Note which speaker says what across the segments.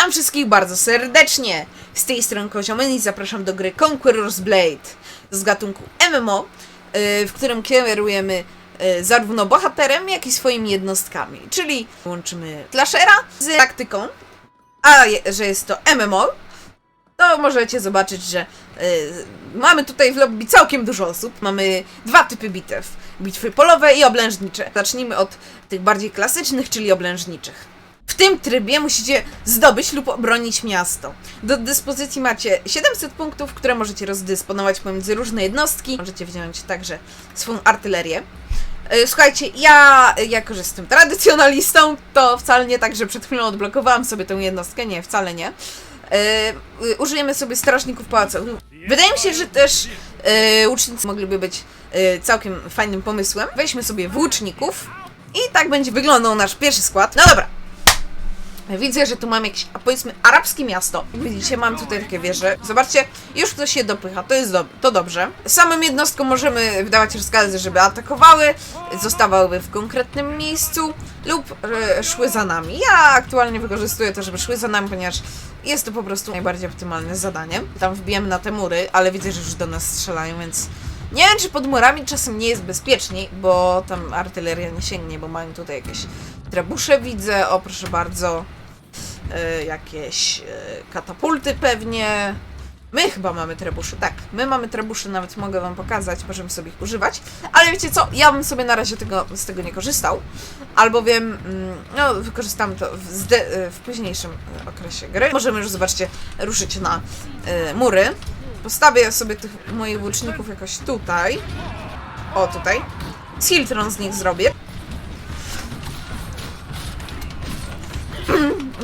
Speaker 1: Witam wszystkich bardzo serdecznie! Z tej strony Koziomen i zapraszam do gry Conqueror's Blade z gatunku MMO, y, w którym kierujemy y, zarówno bohaterem, jak i swoimi jednostkami. Czyli łączymy slashera z taktyką, a że jest to MMO, to możecie zobaczyć, że y, mamy tutaj w lobby całkiem dużo osób. Mamy dwa typy bitew. Bitwy polowe i oblężnicze. Zacznijmy od tych bardziej klasycznych, czyli oblężniczych. Tym trybie musicie zdobyć lub obronić miasto. Do dyspozycji macie 700 punktów, które możecie rozdysponować pomiędzy różne jednostki. Możecie wziąć także swoją artylerię. E, Słuchajcie, ja jako, że jestem tradycjonalistą, to wcale nie tak, że przed chwilą odblokowałam sobie tę jednostkę. Nie, wcale nie. E, y, użyjemy sobie strażników pałacowych. Wydaje mi się, że też e, łucznicy mogliby być e, całkiem fajnym pomysłem. Weźmy sobie włóczników i tak będzie wyglądał nasz pierwszy skład. No dobra. Widzę, że tu mam jakieś, powiedzmy, arabskie miasto. Widzicie, mam tutaj takie wieże. Zobaczcie, już ktoś się dopycha, to jest do, to dobrze. Samym jednostkom możemy wydawać rozkazy, żeby atakowały, zostawały w konkretnym miejscu lub e, szły za nami. Ja aktualnie wykorzystuję to, żeby szły za nami, ponieważ jest to po prostu najbardziej optymalne zadanie. Tam wbijamy na te mury, ale widzę, że już do nas strzelają, więc nie wiem, czy pod murami czasem nie jest bezpieczniej, bo tam artyleria nie sięgnie, bo mają tutaj jakieś trebusze, widzę, o proszę bardzo, jakieś e, katapulty pewnie. My chyba mamy trebusze, tak, my mamy trebusze, nawet mogę wam pokazać, możemy sobie ich używać, ale wiecie co, ja bym sobie na razie tego, z tego nie korzystał, albowiem, mm, no, wykorzystamy to w, e, w późniejszym okresie gry. Możemy już, zobaczcie, ruszyć na e, mury. Postawię sobie tych moich łuczników jakoś tutaj. O, tutaj. Siltron z nich zrobię.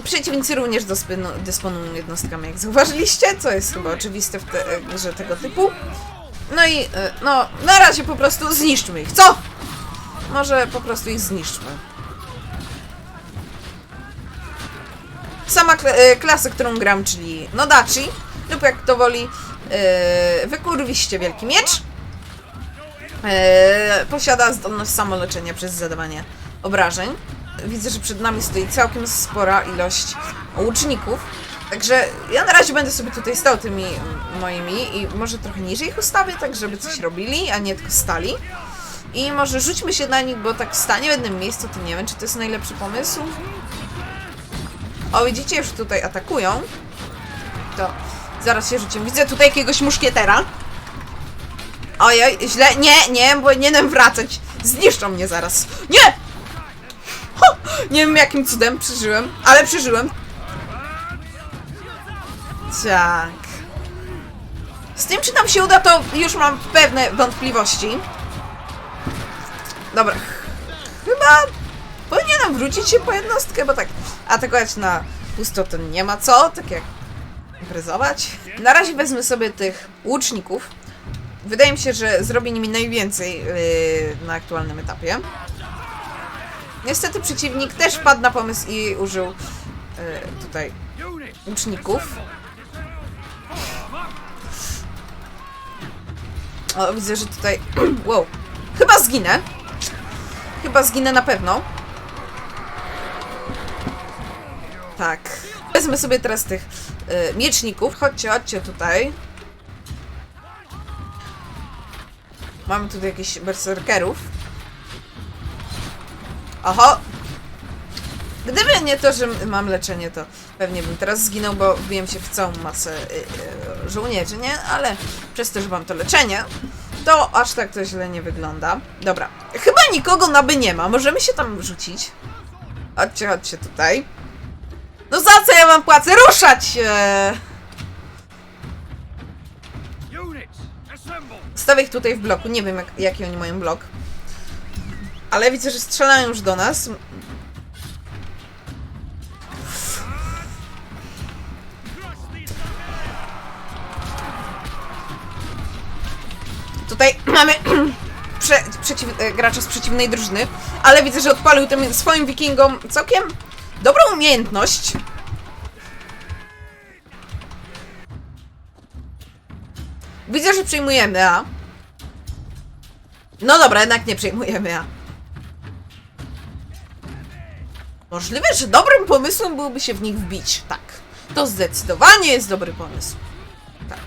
Speaker 1: Przeciwnicy również dysponują jednostkami, jak zauważyliście, co jest chyba oczywiste w te, tego typu. No i, e, no, na razie po prostu zniszczmy ich, co? Może po prostu ich zniszczmy. Sama kla- e, klasa, którą gram, czyli Nodachi, lub jak to woli, e, wykurwiście wielki miecz. E, posiada zdolność samoleczenia przez zadawanie obrażeń. Widzę, że przed nami stoi całkiem spora ilość łuczników. Także ja na razie będę sobie tutaj stał tymi moimi i może trochę niżej ich ustawię, tak żeby coś robili, a nie tylko stali. I może rzućmy się na nich, bo tak stanie w jednym miejscu, to nie wiem, czy to jest najlepszy pomysł. O, widzicie, już tutaj atakują. To zaraz się rzucimy. Widzę tutaj jakiegoś muszkietera. Ojej, źle. Nie, nie, bo nie wracać. Zniszczą mnie zaraz. Nie! Nie wiem jakim cudem przeżyłem, ale przeżyłem. Tak. Z tym, czy nam się uda, to już mam pewne wątpliwości. Dobra. Chyba powinienem wrócić się po jednostkę, bo tak atakować na pusto to nie ma co, tak jak imprezować. Na razie wezmę sobie tych łuczników. Wydaje mi się, że zrobię nimi najwięcej yy, na aktualnym etapie. Niestety przeciwnik też wpadł na pomysł i użył yy, tutaj łuczników. O, widzę, że tutaj... wow. Chyba zginę. Chyba zginę na pewno. Tak. Wezmę sobie teraz tych y, mieczników. Chodźcie, chodźcie tutaj. Mamy tutaj jakichś berserkerów. Oho! Gdyby nie to, że mam leczenie, to pewnie bym teraz zginął, bo wbiłem się w całą masę y, y, żołnierzy, nie? Ale przez to, że mam to leczenie, to aż tak to źle nie wygląda. Dobra. Chyba nikogo na by nie ma. Możemy się tam rzucić. Chodźcie, chodźcie tutaj. No za co ja wam płacę? Ruszać! Stawię ich tutaj w bloku. Nie wiem, jak, jaki oni mają blok. Ale widzę, że strzelają już do nas. Tutaj mamy prze, przeciw, e, gracza z przeciwnej drużyny, ale widzę, że odpalił tym swoim wikingom całkiem dobrą umiejętność. Widzę, że przyjmujemy A. No dobra, jednak nie przejmujemy A. Możliwe, że dobrym pomysłem byłoby się w nich wbić. Tak. To zdecydowanie jest dobry pomysł. Tak.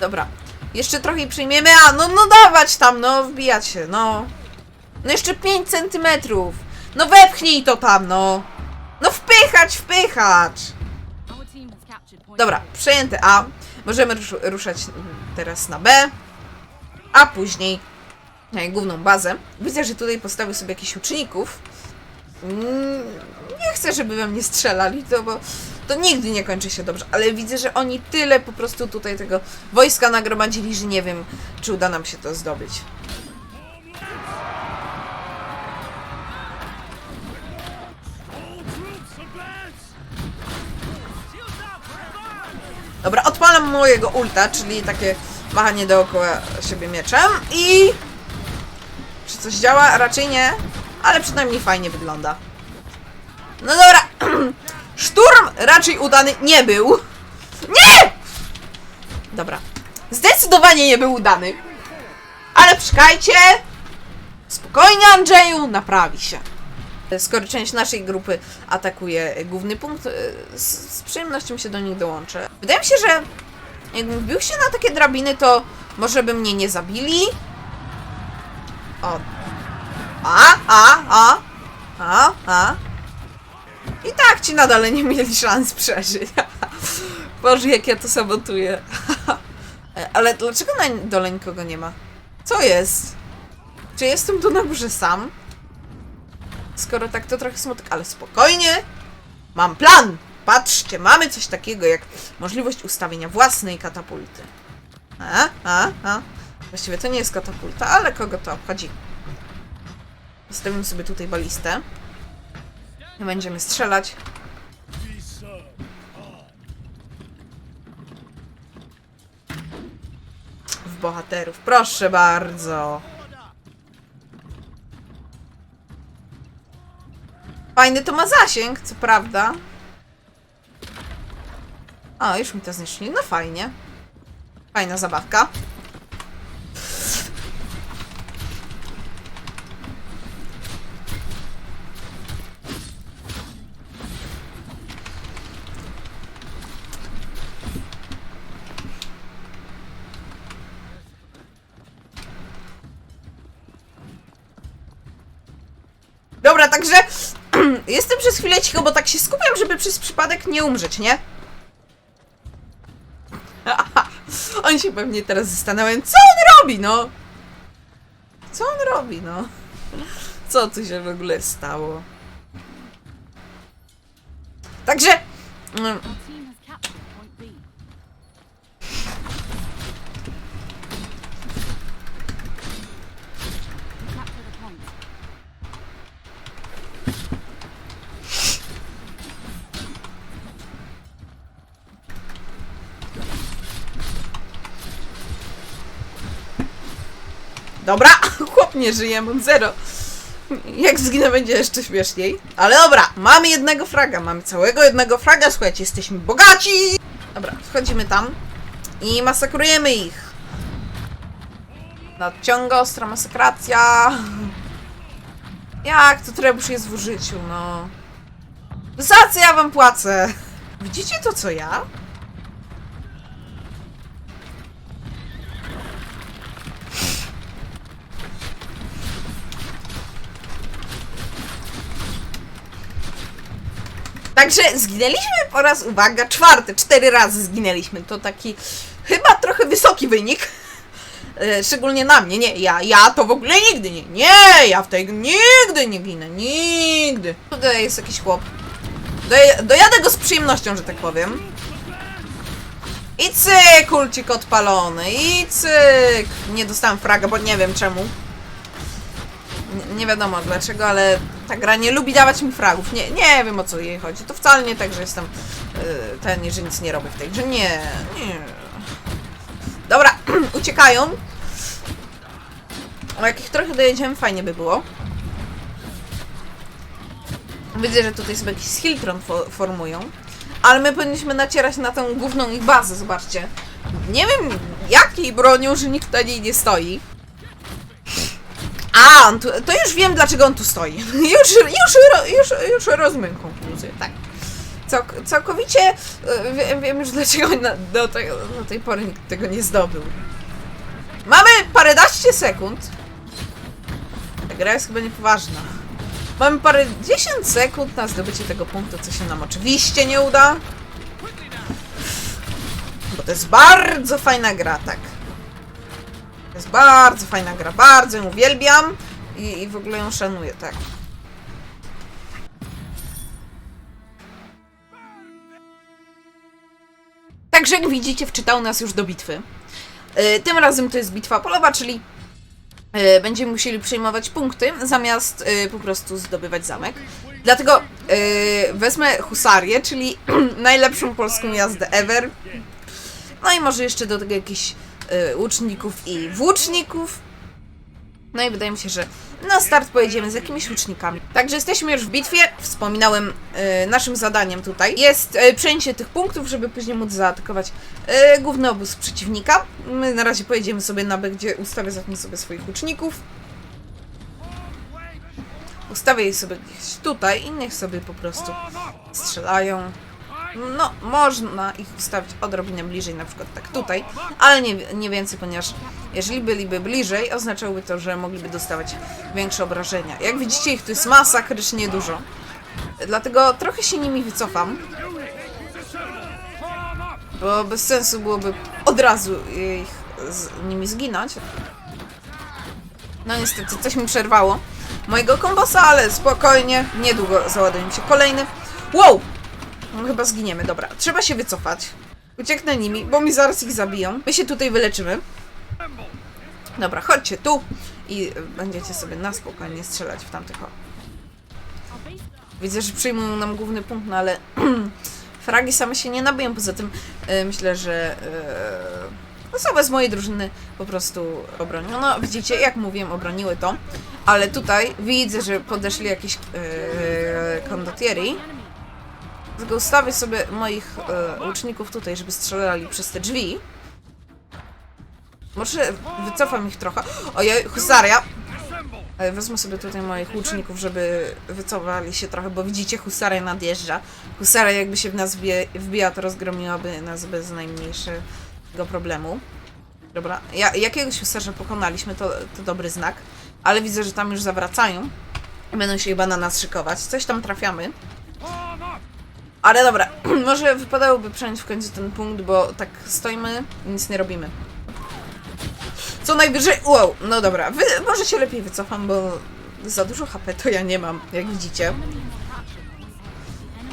Speaker 1: Dobra. Jeszcze trochę przyjmiemy, a no, no dawać tam, no wbijać się, no. No jeszcze 5 centymetrów. No wepchnij to tam, no. No wpychać, wpychać. Dobra, przejęte A. Możemy rusz ruszać teraz na B. A później na główną bazę. Widzę, że tutaj postawił sobie jakichś uczniów. Mm, Nie chcę, żeby we mnie strzelali, to bo to nigdy nie kończy się dobrze, ale widzę, że oni tyle po prostu tutaj tego wojska nagromadzili, że nie wiem, czy uda nam się to zdobyć. Dobra, odpalam mojego ulta, czyli takie machanie dookoła siebie mieczem i... Czy coś działa? Raczej nie, ale przynajmniej fajnie wygląda. No dobra, szturm raczej udany nie był. Nie! Dobra, zdecydowanie nie był udany. Ale czekajcie! Spokojnie, Andrzeju, naprawi się. Skoro część naszej grupy atakuje główny punkt, e, z, z przyjemnością się do nich dołączę. Wydaje mi się, że jakbym wbił się na takie drabiny, to może by mnie nie zabili. O. A, a, a, a, a. I tak ci nadal nie mieli szans przeżyć. Boże, jak ja to sabotuję. Ale dlaczego na dole nikogo nie ma? Co jest? Czy jestem tu na górze sam? Skoro tak, to trochę smutek, ale spokojnie. Mam plan! Patrzcie, mamy coś takiego jak możliwość ustawienia własnej katapulty. A, a, a. Właściwie to nie jest katapulta, ale kogo to obchodzi? Zostawimy sobie tutaj balistę. Będziemy strzelać. W bohaterów. Proszę bardzo. Fajny to ma zasięg, co prawda. O, już mi to zniszczyli. No fajnie. Fajna zabawka. Dobra, także jestem przez chwilę cicho, bo tak się skupiam, żeby przez przypadek nie umrzeć, nie? Oni się pewnie teraz zastanawiają, co on robi, no? Co on robi, no? Co tu się w ogóle stało? Także... Dobra, chłop nie żyje, mam zero. Jak zginę, będzie jeszcze śmieszniej. Ale dobra, mamy jednego fraga, mamy całego jednego fraga, słuchajcie, jesteśmy bogaci! Dobra, wchodzimy tam i masakrujemy ich. Nadciąga ostra masakracja. Jak to trebusz jest w użyciu, no. Za co ja wam płacę? Widzicie to, co ja? Także zginęliśmy po raz, uwaga, czwarty, cztery razy zginęliśmy. To taki chyba trochę wysoki wynik. E, Szczególnie na mnie, nie, ja, ja to w ogóle nigdy nie, nie, ja w tej nigdy nie ginę, nigdy. Tutaj jest jakiś chłop. Doj, dojadę go z przyjemnością, że tak powiem. I cyk, kulcik odpalony, i cyk. Nie dostałem fraga, bo nie wiem czemu. Nie, wiadomo dlaczego, ale ta gra nie lubi dawać mi fragów. Nie, nie wiem o co jej chodzi. To wcale nie tak, że jestem yy, ten, że nic nie robię w tej grze. Nie, nie. Dobra, uciekają. O jak ich trochę dojedziemy, fajnie by było. Widzę, że tutaj sobie jakiś skilltron fo formują. Ale my powinniśmy nacierać na tą główną ich bazę, zobaczcie. Nie wiem jakiej bronią, że nikt na niej nie stoi. A, on tu, to już wiem dlaczego on tu stoi. Już, już, już, już rozumiem konkluzję, tak. Całk całkowicie e, wiem, wiem już dlaczego na, do, tej, do tej pory nikt tego nie zdobył. Mamy paręnaście sekund. Ta gra jest chyba niepoważna. Mamy parę dziesiąt sekund na zdobycie tego punktu, co się nam oczywiście nie uda. Bo to jest bardzo fajna gra, tak. Jest bardzo fajna gra, bardzo ją uwielbiam i, i w ogóle ją szanuję, tak. Także jak widzicie, wczytał nas już do bitwy. E, Tym razem to jest bitwa polowa, czyli e, będziemy musieli przejmować punkty, zamiast e, po prostu zdobywać zamek. Dlatego wezmę husarię, czyli najlepszą polską jazdę ever. No i może jeszcze do tego jakichś e, łuczników i włóczników. No i wydaje mi się, że na start pojedziemy z jakimiś łucznikami. Także jesteśmy już w bitwie. Wspominałem, e, naszym zadaniem tutaj jest e, przejęcie tych punktów, żeby później móc zaatakować e, główny obóz przeciwnika. My na razie pojedziemy sobie na B, gdzie ustawię zatem sobie swoich łuczników. Ustawię je sobie gdzieś tutaj i niech sobie po prostu strzelają. No, można ich ustawić odrobinę bliżej, na przykład tak tutaj, ale nie, nie więcej, ponieważ jeżeli byliby bliżej, oznaczałoby to, że mogliby dostawać większe obrażenia. Jak widzicie, ich tu jest masakrycznie dużo. Dlatego trochę się nimi wycofam, bo bez sensu byłoby od razu ich z nimi zginąć. No niestety, coś mi przerwało mojego kombosa, ale spokojnie, niedługo załaduje mi się kolejny. Wow! No chyba zginiemy, dobra. Trzeba się wycofać. Ucieknę nimi, bo mi zaraz ich zabiją. My się tutaj wyleczymy. Dobra, chodźcie tu i będziecie sobie na spokojnie strzelać w tamtych. Widzę, że przyjmują nam główny punkt, no ale fragi same się nie nabiją. Poza tym e, myślę, że e, osoby z mojej drużyny po prostu obronią. No widzicie, jak mówiłem, obroniły to. Ale tutaj widzę, że podeszli jakieś e, kondottieri. Tylko ustawię sobie moich e, łuczników tutaj, żeby strzelali przez te drzwi. Może wycofam ich trochę. Ojej, husaria! E, Wezmę sobie tutaj moich łuczników, żeby wycofali się trochę, bo widzicie, husaria nadjeżdża. Husaria jakby się w nas wbije, wbija, to rozgromiłaby nas bez najmniejszego problemu. Dobra, ja, jakiegoś husarza pokonaliśmy, to, to dobry znak. Ale widzę, że tam już zawracają. Będą się chyba na nas szykować. Coś tam trafiamy. Ale dobra, może wypadałoby przejąć w końcu ten punkt, bo tak stoimy nic nie robimy. Co najwyżej... Wow, no dobra, wy, może się lepiej wycofam, bo za dużo HP to ja nie mam, jak widzicie.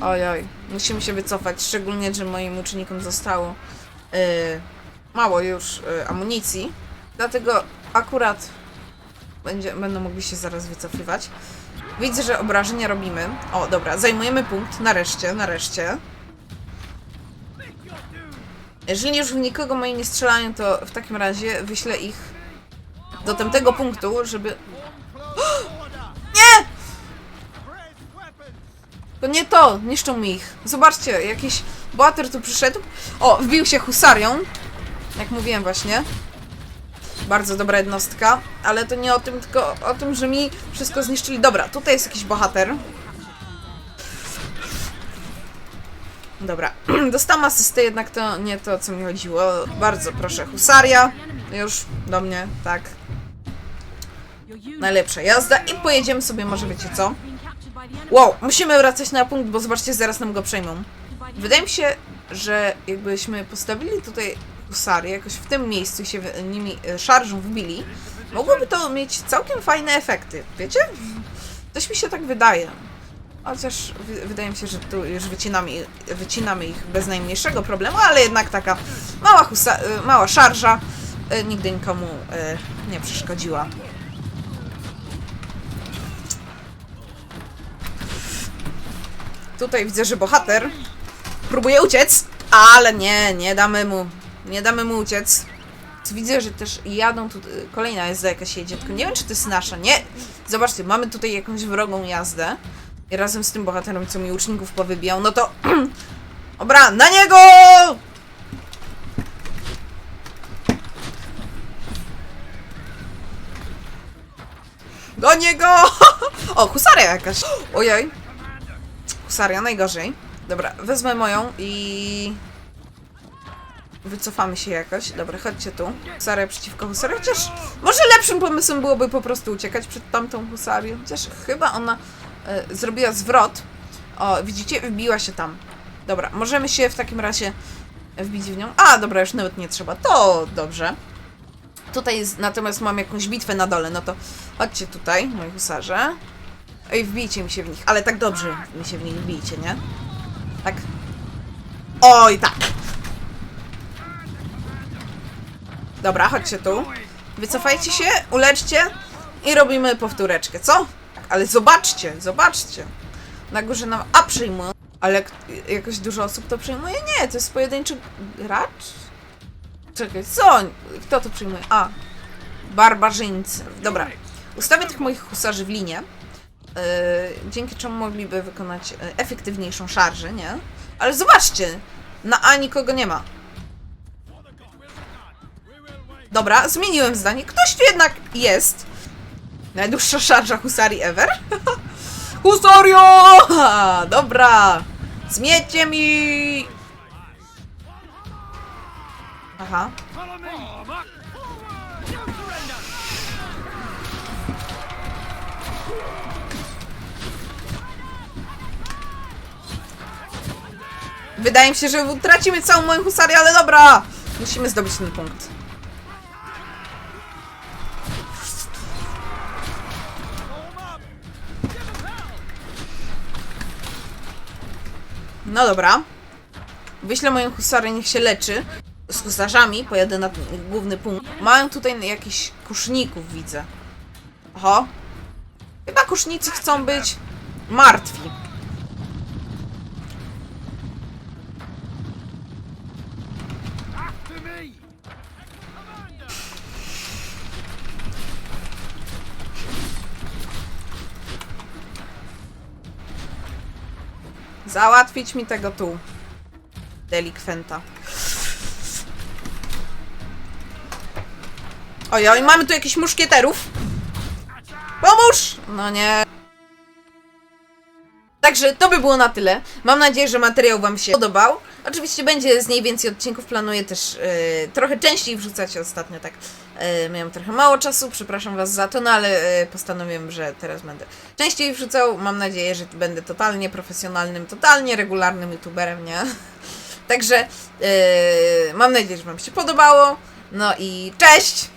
Speaker 1: Oj, oj, musimy się wycofać, szczególnie, że moim uczniom zostało yy, mało już yy, amunicji. Dlatego akurat będzie, będą mogli się zaraz wycofywać. Widzę, że obrażenia robimy. O, dobra, zajmujemy punkt. Nareszcie, nareszcie. Jeżeli już w nikogo moi nie strzelają, to w takim razie wyślę ich do tamtego punktu, żeby... Nie! To nie to, niszczą mi ich. Zobaczcie, jakiś bohater tu przyszedł. O, wbił się husarią. Jak mówiłem właśnie. Bardzo dobra jednostka, ale to nie o tym, tylko o tym, że mi wszystko zniszczyli. Dobra, tutaj jest jakiś bohater. Dobra, dostałam asystę, jednak to nie to, co mi chodziło. Bardzo proszę, husaria. Już do mnie, tak. Najlepsza jazda i pojedziemy sobie, może wiecie co? Wow, musimy wracać na punkt, bo zobaczcie, zaraz nam go przejmą. Wydaje mi się, że jakbyśmy postawili tutaj husary jakoś w tym miejscu się nimi e, szarżą wbili, mogłoby to mieć całkiem fajne efekty. Wiecie? Coś mi się tak wydaje. Chociaż wy- wydaje mi się, że tu już wycinamy, wycinamy ich bez najmniejszego problemu, ale jednak taka mała, husa, e, mała szarża e, nigdy nikomu nie przeszkodziła. Tutaj widzę, że bohater próbuje uciec, ale nie, nie damy mu, nie damy mu uciec. Widzę, że też jadą tu, kolejna jazda jakaś jedzie, tylko nie wiem, czy to jest nasza, nie? Zobaczcie, mamy tutaj jakąś wrogą jazdę i razem z tym bohaterem, co mi łuczników powybijał, no to... Dobra, na niego! Do niego! O, husaria jakaś. Ojej. Husaria, najgorzej. Dobra, wezmę moją i... Wycofamy się jakoś. Dobra, chodźcie tu. Husaria przeciwko husarii. Chociaż może lepszym pomysłem byłoby po prostu uciekać przed tamtą husarią. Chociaż chyba ona e, zrobiła zwrot. O, widzicie? Wbiła się tam. Dobra, możemy się w takim razie wbić w nią. A, dobra, już nawet nie trzeba. To dobrze. Tutaj jest, natomiast mam jakąś bitwę na dole, no to chodźcie tutaj, moi husarze. Ej, wbijcie mi się w nich, ale tak dobrze mi się w nich wbijcie, nie? Tak. Oj, tak. Dobra, chodźcie tu. Wycofajcie się, uleczcie i robimy powtóreczkę, co? Ale zobaczcie, zobaczcie. Na górze nam A przyjmują, ale jakoś dużo osób to przyjmuje? Nie, to jest pojedynczy gracz? Czekaj, co? Kto to przyjmuje? A. Barbarzyńcy. Dobra. Ustawię tych moich husarzy w linię, yy, dzięki czemu mogliby wykonać yy, efektywniejszą szarżę, nie? Ale zobaczcie! Na A nikogo nie ma. Dobra, zmieniłem zdanie. Ktoś tu jednak jest. Najdłuższa szarża husarii ever. Husario! Dobra. Zmiecie mi! Aha. Wydaje mi się, że utracimy całą moją husarię, ale dobra! Musimy zdobyć ten punkt. No dobra. Wyślę moją husarię, niech się leczy. Z husarzami pojadę na główny punkt. Mają tutaj jakichś kuszników, widzę. Oho. Chyba kusznicy chcą być martwi. Załatwić mi tego tu. Delikwenta. Ojoj, mamy tu jakichś muszkieterów. Pomóż! No nie. Także to by było na tyle. Mam nadzieję, że materiał Wam się podobał. Oczywiście będzie z niej więcej odcinków. Planuję też e, trochę częściej wrzucać ostatnio, tak. E, miałem trochę mało czasu, przepraszam Was za to, no ale e, postanowiłem, że teraz będę częściej wrzucał. Mam nadzieję, że będę totalnie profesjonalnym, totalnie regularnym youtuberem, nie? Także e, mam nadzieję, że Wam się podobało. No i cześć!